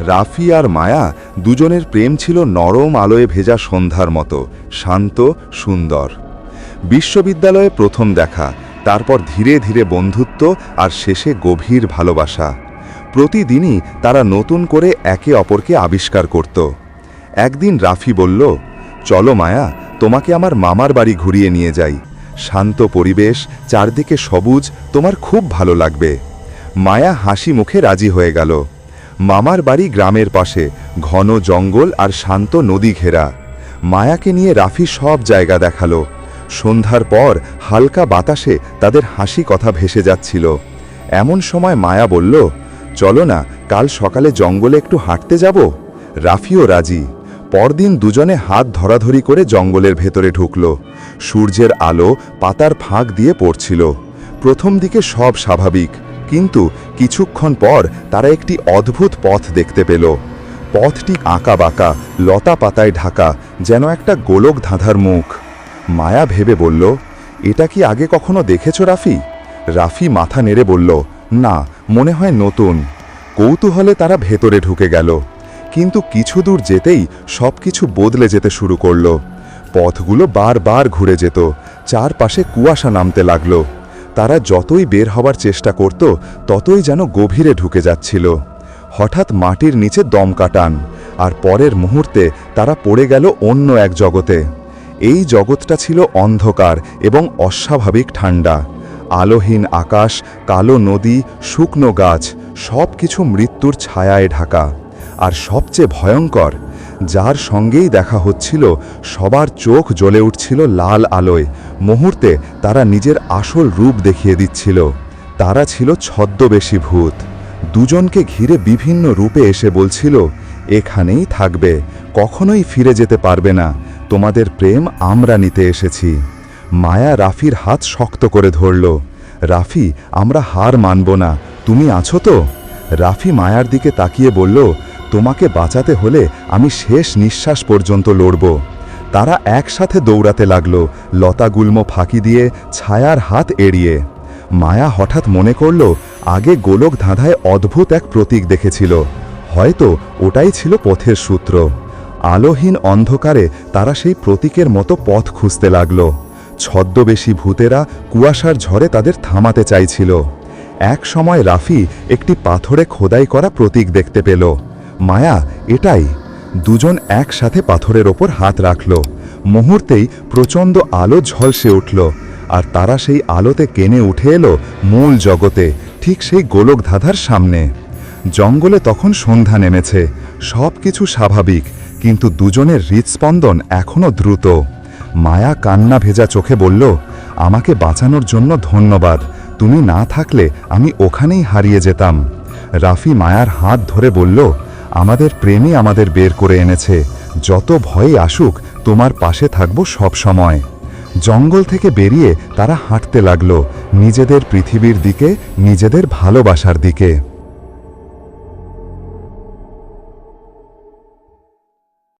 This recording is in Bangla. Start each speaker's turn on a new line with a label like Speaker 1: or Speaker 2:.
Speaker 1: রাফি আর মায়া দুজনের প্রেম ছিল নরম আলোয় ভেজা সন্ধ্যার মতো, শান্ত, সুন্দর। বিশ্ববিদ্যালয়ে প্রথম দেখা, তারপর ধীরে ধীরে বন্ধুত্ব আর শেষে গভীর ভালোবাসা। প্রতিদিনই তারা নতুন করে একে অপরকে আবিষ্কার করত। একদিন রাফি বলল, চলো মায়া, তোমাকে আমার মামার বাড়ি ঘুরিয়ে নিয়ে যাই। শান্ত পরিবেশ, চারদিকে সবুজ, তোমার খুব ভালো লাগবে। মায়া হাসি মুখে রাজি হয়ে গেল। মামার বাড়ি গ্রামের পাশে, ঘন জঙ্গল আর শান্ত নদী ঘেরা। মায়াকে নিয়ে রাফি সব জায়গা দেখাল। সন্ধ্যার পর হালকা বাতাসে তাদের হাসি কথা ভেসে যাচ্ছিল। এমন সময় মায়া বলল, চলো না, কাল সকালে জঙ্গলে একটু হাঁটতে যাব? রাফিও রাজি। পরদিন দুজনে হাত ধরাধরি করে জঙ্গলের ভেতরে ঢুকল। সূর্যের আলো পাতার ফাঁক দিয়ে পড়ছিল। প্রথম দিকে সব স্বাভাবিক, কিন্তু কিছুক্ষণ পর তারা একটি অদ্ভুত পথ দেখতে পেল। পথটি আঁকা বাঁকা লতা পাতায় ঢাকা, যেন একটা গোলক ধাঁধার মুখ। মায়া ভেবে বলল, এটা কি আগে কখনো দেখেছ, রাফি? রাফি মাথা নেড়ে বলল, না, মনে হয় নতুন। কৌতূহলে তারা ভেতরে ঢুকে গেল। কিন্তু কিছু দূর যেতেই সব কিছু বদলে যেতে শুরু করল। পথগুলো বারবার ঘুরে যেত, চারপাশে কুয়াশা নামতে লাগল। তারা যতই বের হবার চেষ্টা করত, ততই যেন গভীরে ঢুকে যাচ্ছিল। হঠাৎ মাটির নিচে দম কাটান, আর পরের মুহূর্তে তারা পড়ে গেল অন্য এক জগতে। এই জগৎটা ছিল অন্ধকার এবং অস্বাভাবিক ঠান্ডা। আলোহীন আকাশ, কালো নদী, শুকনো গাছ সব কিছু মৃত্যুর ছায়ায় ঢাকা। আর সবচেয়ে ভয়ঙ্কর যার সঙ্গেই দেখা হচ্ছিল, সবার চোখ জ্বলে উঠছিল লাল আলোয়। মুহূর্তে তারা নিজের আসল রূপ দেখিয়ে দিচ্ছিল। তারা ছিল ছদ্মবেশী ভূত দুজনকে ঘিরে বিভিন্ন রূপে এসে বলছিল, এখানেই থাকবে, কখনোই ফিরে যেতে পারবে না। তোমাদের প্রেম আমরা নিতে এসেছি। মায়া রাফির হাত শক্ত করে ধরল, রাফি, আমরা হার মানব না। তুমি আছো তো? রাফি মায়ার দিকে তাকিয়ে বলল তোমাকে বাঁচাতে হলে আমি শেষ নিঃশ্বাস পর্যন্ত লড়ব। তারা একসাথে দৌড়াতে লাগল লতাগুল্ম ফাঁকি দিয়ে ছায়ার হাত এড়িয়ে। মায়া হঠাৎ মনে করল, আগে গোলক ধাঁধায় অদ্ভুত এক প্রতীক দেখেছিল। হয়তো ওটাই ছিল পথের সূত্র। আলোহীন অন্ধকারে তারা সেই প্রতীকের মতো পথ খুঁজতে লাগল। ছদ্মবেশী ভূতেরা কুয়াশার ঝড়ে তাদের থামাতে চাইছিল। এক সময় রাফি একটি পাথরে খোদাই করা প্রতীক দেখতে পেল। মায়া, এটাই। দুজন একসাথে পাথরের ওপর হাত রাখল। মুহূর্তেই প্রচণ্ড আলো ঝলসে উঠল, আর তারা সেই আলোতে কেনে উঠে এলো মূল জগতে, ঠিক সেই গোলক ধাঁধার সামনে। জঙ্গলে তখন সন্ধ্যা নেমেছে সব কিছু স্বাভাবিক, কিন্তু দুজনের হৃৎস্পন্দন এখনও দ্রুত। মায়া কান্না ভেজা চোখে বলল, আমাকে বাঁচানোর জন্য ধন্যবাদ, তুমি না থাকলে আমি ওখানেই হারিয়ে যেতাম। রাফি মায়ার হাত ধরে বলল আমাদের প্রেমই আমাদের বের করে এনেছে। যত ভয়ে আসুক, তোমার পাশে থাকব সব সময়। জঙ্গল থেকে বেরিয়ে তারা হাঁটতে লাগল, নিজেদের পৃথিবীর দিকে, নিজেদের ভালোবাসার দিকে।